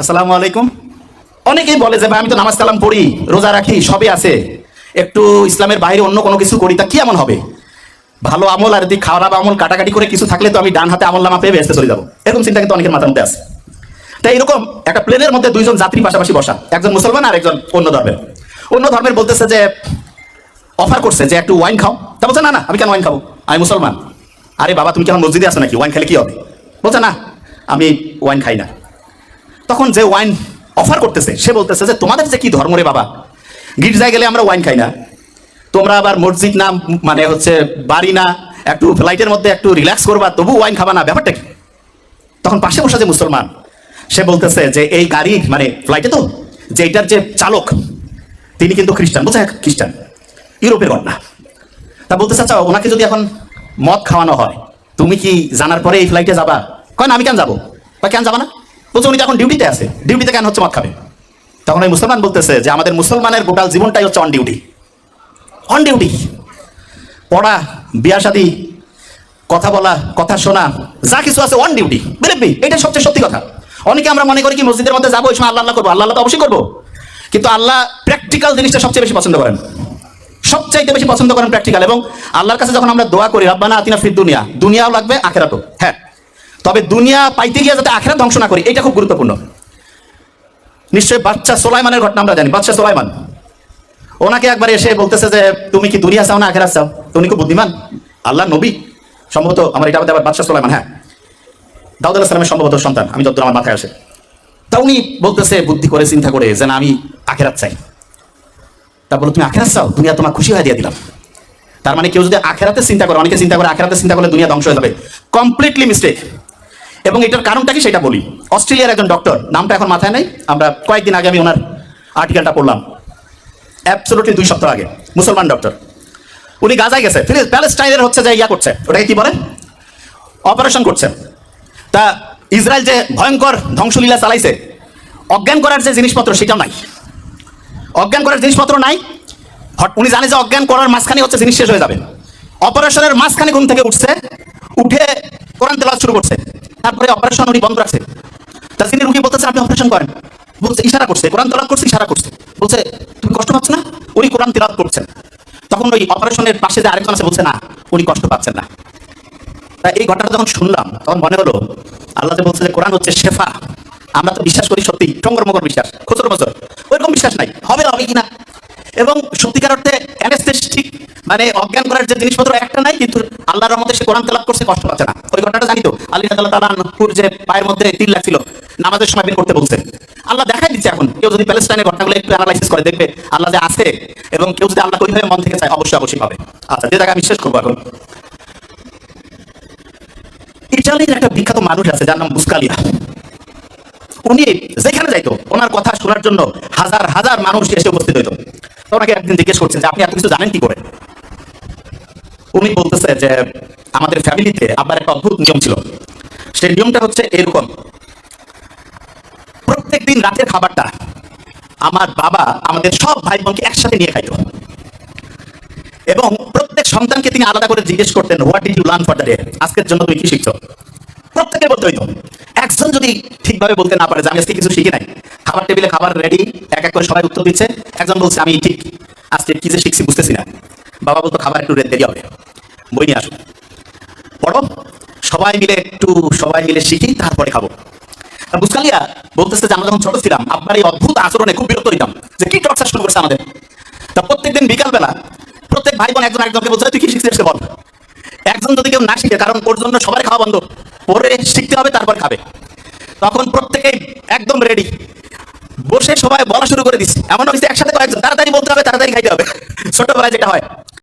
আসসালামু আলাইকুম। অনেকেই বলে যে, ভাই, আমি তো নামাজ কালাম পড়ি, রোজা রাখি, সবই আছে। একটু ইসলামের বাইরে অন্য কোনো কিছু করি, তা কি এমন হবে? ভালো আমল আর যদি খারাপ আমল, কাটাকাটি করে কিছু থাকলে তো আমি ডান হাতে আমল নামা পেয়ে ব্যস্ত চলে যাব। এরকম চিন্তা কিন্তু অনেকের মাথার মধ্যে আছে। তাই এরকম একটা প্লেনের মধ্যে দুইজন যাত্রী পাশাপাশি বসা, একজন মুসলমান আর একজন অন্য ধর্মের। অন্য ধর্মের বলতেছে যে, অফার করছে যে, একটু ওয়াইন খাও। তা বলছে, না না, আমি কেন ওয়াইন খাব? আমি মুসলমান। আরে বাবা, তুমি কেমন মসজিদে আসো নাকি? ওয়াইন খেলে কি হবে? বলছে, না, আমি ওয়াইন খাই না। তখন যে ওয়াইন অফার করতেছে, সে বলতেছে যে, তোমাদের যে কি ধর্ম রে বাবা? গির্জায় গেলে আমরা ওয়াইন খাই না। তোমরা আবার মসজিদ না মানে হচ্ছে বাড়ি না, একটু ফ্লাইটের মধ্যে একটু রিল্যাক্স করবা, তবু ওয়াইন খাবা না, ব্যাপারটা কি? তখন পাশে বসা যে মুসলমান, সে বলতেছে যে, এই গাড়ি মানে ফ্লাইটে তো, যে এটার যে চালক, তিনি কিন্তু খ্রিস্টান বুঝছে খ্রিস্টান, ইউরোপের ঘটনা তা বলতে চাচ্ছা ওনাকে যদি এখন মদ খাওয়ানো হয়, তুমি কি জানার পরে এই ফ্লাইটে যাবা? কয়, না, আমি কেন যাব? বা কেন যাবা না? বলছে উনি এখন ডিউটিতে আছে ডিউটিতে কেন হচ্ছে মদ খাবে? তখন ওই মুসলমান বলতেছে যে, আমাদের মুসলমানের গোটাল জীবনটাই হচ্ছে অন ডিউটি অন ডিউটি পড়া, বিয়া শাদী, কথা বলা, কথা শোনা, যা কিছু আছে অন ডিউটি বিলিভি এটা সবচেয়ে সত্যি কথা। অনেকে আমরা মনে করি কি, মসজিদের মধ্যে যাব ওই সময় আল্লাহ করব, আল্লাহ তো অবশ্যই করব। কিন্তু আল্লাহ প্র্যাকটিক্যাল জিনিসটা সবচেয়ে বেশি পছন্দ করেন। সবচাইতে বেশি পছন্দ করেন প্র্যাকটিক্যাল এবং আল্লাহর কাছে যখন আমরা দোয়া করি, রাব্বানা আতিনা ফির দুনিয়া। দুনিয়াও লাগবে, আখেরাতও। হ্যাঁ। তবে দুনিয়া পাইতে গিয়ে যাতে আখেরাত ধ্বংস না করি এটা খুব গুরুত্বপূর্ণ। নিশ্চয়ই বাচ্চা সোলাইমানের ঘটনা আমরা জানি বাচ্চা সোলাইমান। ওনাকে একবার এসে বলতেছে যে, তুমি কি দুনিয়া চাও না আখেরাত চাও? তো উনি খুব বুদ্ধিমান আল্লাহ নবী। সম্ভবত আমার এটা আবার বাদশাহ সোলাইমান হ্যাঁ। দাউদ সম্ভবত সন্তান, আমি যতদূর আমার মাথায় আসে। তা উনি বলতেছে, বুদ্ধি করে, চিন্তা করে যে না আমি আখেরাত চাই। তা বলো, তুমি আখেরাত চাও? দুনিয়া তোমার খুশি হয়ে দিয়ে দিলাম। তার মানে কেউ যদি আখেরাতে চিন্তা করে, অনেকে চিন্তা করে, আখেরাতে চিন্তা করলে দুনিয়া ধ্বংস হয়ে যাবে। Completely mistake. এবং এটার কারণটা কি সেটা বলি। অস্ট্রেলিয়ার একজন ডক্টর নামটা এখন মাথায় নেই, আমরা কয়েকদিন আগে আমি ওনার আর্টিকেলটা পড়লাম অ্যাবসোলুটলি দুই সপ্তাহ আগে, মুসলমান ডক্টর উনি গাজায় গেছে ফিলিস প্যালেস্টাইনের হচ্ছে যে ইয়া করছে, ওটাকে কি বলে? অপারেশন করছে। তা ইসরায়েল যে ভয়ঙ্কর ধ্বংসলীলা চালাইছে, অজ্ঞান করার যে জিনিসপত্র সেটাও নাই। অজ্ঞান করার জিনিসপত্র নাই উনি জানে যে অজ্ঞান করার মাঝখানে হচ্ছে জিনিস শেষ হয়ে যাবে। অপারেশনের মাঝখানে ঘুম থেকে উঠছে, উঠে কোরআন তেলাওয়াত শুরু করছে। তারপরে অপারেশন উনি বন্ধ রাখছে। তা যিনি রুগী বলতেছে, আপনি অপারেশন করেন। বলছে, ইশারা করছে, কোরআন তেলাওয়াত করছে, ইশারা করছে। বলছে, তুমি কষ্ট পাচ্ছ না? উনি কোরআন তেলাওয়াত করছেন। তখন ওই অপারেশনের পাশে যে আরেকজন আছে বলছে, না, উনি কষ্ট পাচ্ছেন না। তা এই ঘটনাটা যখন শুনলাম, তখন মনে হলো, আল্লাহ বলছে যে কোরআন হচ্ছে শেফা। আমরা তো বিশ্বাস করি সত্যি টঙ্গর মগর বিশ্বাস, খুচরো বছর ওইরকম বিশ্বাস নাই। হবে হবে কিনা এবং সত্যিকার অর্থে অ্যানেস্থেটিক মানে অজ্ঞান করার যে জিনিসপত্র একটা নাই, কিন্তু আল্লাহর রহমতে সে কোরআন তেলাপ করছে, কষ্ট পাচ্ছে না। ওই ঘটনাটা জানি তো আলী আল্লাহ তালানপুর যে পায়ের মধ্যে তিল লাগছিল নামাজের সময় বের করতে বলছে। আল্লাহ দেখাই দিচ্ছে এখন, কেউ যদি প্যালেস্টাইনের ঘটনাগুলো একটু অ্যানালাইসিস করে, দেখবে আল্লাহ যে আছে, এবং কেউ যদি আল্লাহ ওইভাবে মন থেকে চায়, অবশ্যই অবশ্যই পাবে। আচ্ছা যে জায়গায় শেষ করব এখন। ইটালির একটা বিখ্যাত মানুষ আছে, যার নাম বুসকালিয়া। উনি যেখানে যাইতো, ওনার কথা শোনার জন্য হাজার হাজার মানুষ এসে উপস্থিত হইতো। ওনাকে একদিন জিজ্ঞেস করছে যে, আপনি এত কিছু জানেন কি করে? উনি বলতেছে যে, আমাদের ফ্যামিলিতে আবার একটা অদ্ভুত নিয়ম ছিল। সেই নিয়মটা হচ্ছে এরকম। প্রত্যেক দিন রাতের খাবারটা আমার বাবা আমাদের সব ভাই বোনকে একসাথে নিয়ে খাইতো। এবং প্রত্যেক সন্তানকে তিনি আলাদা করে জিজ্ঞেস করতেন what did you learn for the day আজকের জন্য তুমি কি শিখছো? প্রত্যেকে বলতে হইতো। একজন যদি ঠিকভাবে বলতে না পারে যে, আমি আজকে কিছু শিখি নাই। খাবার টেবিলে খাবার রেডি এক এক করে সবাই উত্তর দিচ্ছে। একজন বলছে, আমি ঠিক, আজকে কি যে শিখছি বুঝতেছি না। বাবা বলতো, খাবার একটু রে- দেরি হবে। বই নিয়ে আসো পড়ো, সবাই মিলে একটু, সবাই মিলে শিখি, তারপরে খাব। আর বুসকালিয়া বলতেছে যে, আমরা যখন ছোট ছিলাম, আব্বার এই অদ্ভুত আচরণে খুব বিরক্ত হইতাম। যে, কি টর্চার শুরু করছে আমাদের? তা প্রত্যেকদিন বিকালবেলা প্রত্যেক ভাই বোন একজন একজনকে বলছে তুই কি শিখছিস আজকে বল। একজন যদি কেউ না শিখে, কারণ ওর জন্য সবার খাওয়া বন্ধ, পরে শিখতে হবে, তারপর খাবে। তখন প্রত্যেকেই একদম রেডি বসে সবাই বলা শুরু করে দিচ্ছে এমন হয়েছে একসাথে কয়েকজন। তাড়াতাড়ি বলতে হবে, তাড়াতাড়ি খাইতে হবে। ছোটবেলায় যেটা হয়।